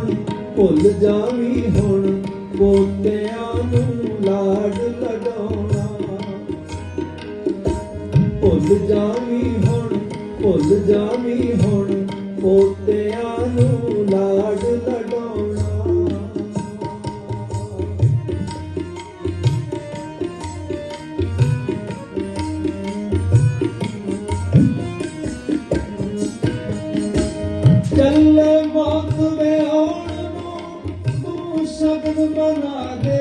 ਹੁਣ ਭੁੱਲ ਜਾਵੀਂ ਹੁਣ, ਪੋਤਿਆਂ ਨੂੰ ਲਾਡ ਲਗਾਉਣਾ ਭੁੱਲ ਜਾਵੀ ਹੁਣ, ਭੁੱਲ ਜਾਵੀ ਹੁਣ, ਪੋਤਿਆਂ ਨੂੰ ਤੂੰ ਸ਼ਬਦ ਬਣਾ ਦੇ।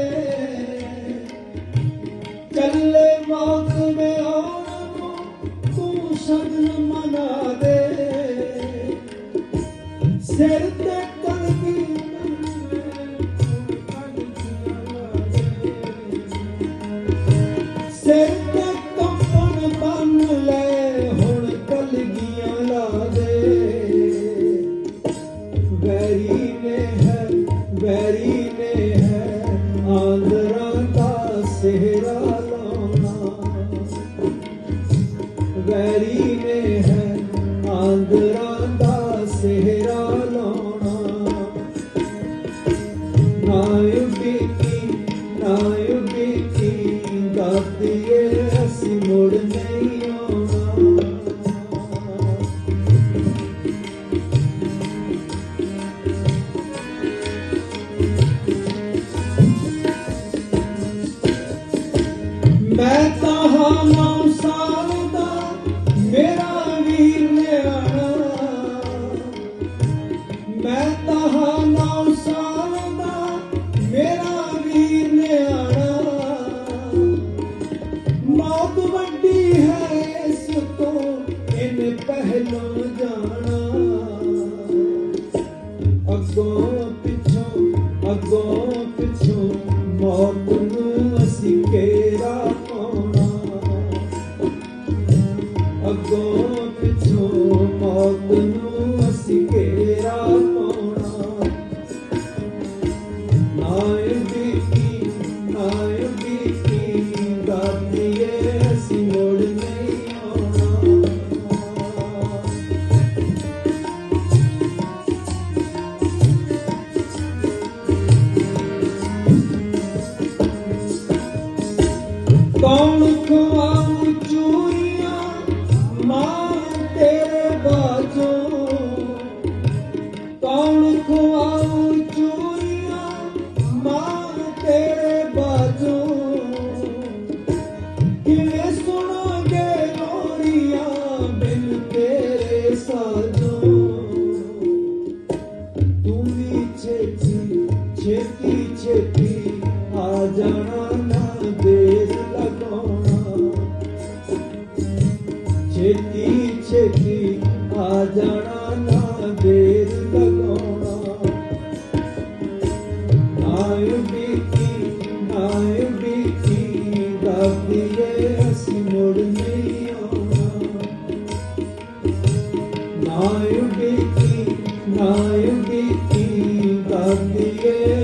ਚੱਲੇ ਮੌਤ ਵੇ ਆਉਣ ਨੂੰ ਤੂੰ ਸ਼ਬਦ ਬਣਾ ਦੇ। ਸਿਰ ਤੇ ਕਲਗੀ ਸਿਰ ਆਂਦਰਾਂ ਦਾ ਸਿਹਰਾ ਲਾਉਣਾ ਨਾ ਉਡੀਕੀ ਨਾ ਉਡੀਕੀ ਦਾਤੀਏ ਅਸੀਂ ਮੁੜ ਨਹੀਂ ਮੈਂ ਤਾਂ ਹਾਂ ਨੌ ਦਾ ਮੇਰਾ ਮੈਂ ਤਾਂ ਹਾਂ ਮੇਰਾ ਵੀਰ ਨਿਆਣਾ ਮੌਤ ਵੱਡੀ ਹੈ ਇਸ ਤੋਂ ਇਹਨੇ ਪਹਿਲਾਂ ਜਾਣਾ ਅੱਗੋਂ ਪਿੱਛੋਂ ਅੱਗੋਂ ਛੇਤੀ ਛੇਤੀ ਆ ਜਾਣਾ ਨਾ ਦੇਰ ਲਗਾਉਣਾ। ਛੇਤੀ ਛੇਤੀ ਆ ਜਾਣਾ ਨਾ ਦੇਰ ਲਗਾਉਣਾ। ਨਾਇ ਬੀਤੀ ਨਾਇ ਬੀਤੀ ਦਾਤੀਏ ਅਸੀਂ ਮੁੜ ਨਹੀਂ ਆਉਣਾ। ਨਾਇ ਬੀਤੀ ਨਾਇ ਬੀਤੀ ਦਾਤੀਏ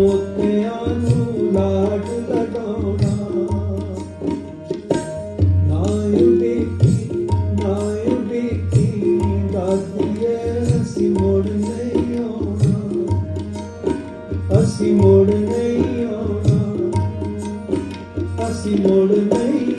ਪੋਤਿਆਂ ਨੂੰ ਲਾਡ ਲਡਾਉਣਾ ਨਾਇ ਬੀਤੀ ਨਾਇ ਬੀਤੀ ਦਾਤੀਏ ਅਸੀਂ ਮੁੜ ਨਹੀਂ ਆਉਣਾ ਅਸੀਂ ਮੁੜ ਨਹੀਂ ਆਉਣਾ ਅਸੀਂ ਮੁੜ ਨਹੀਂ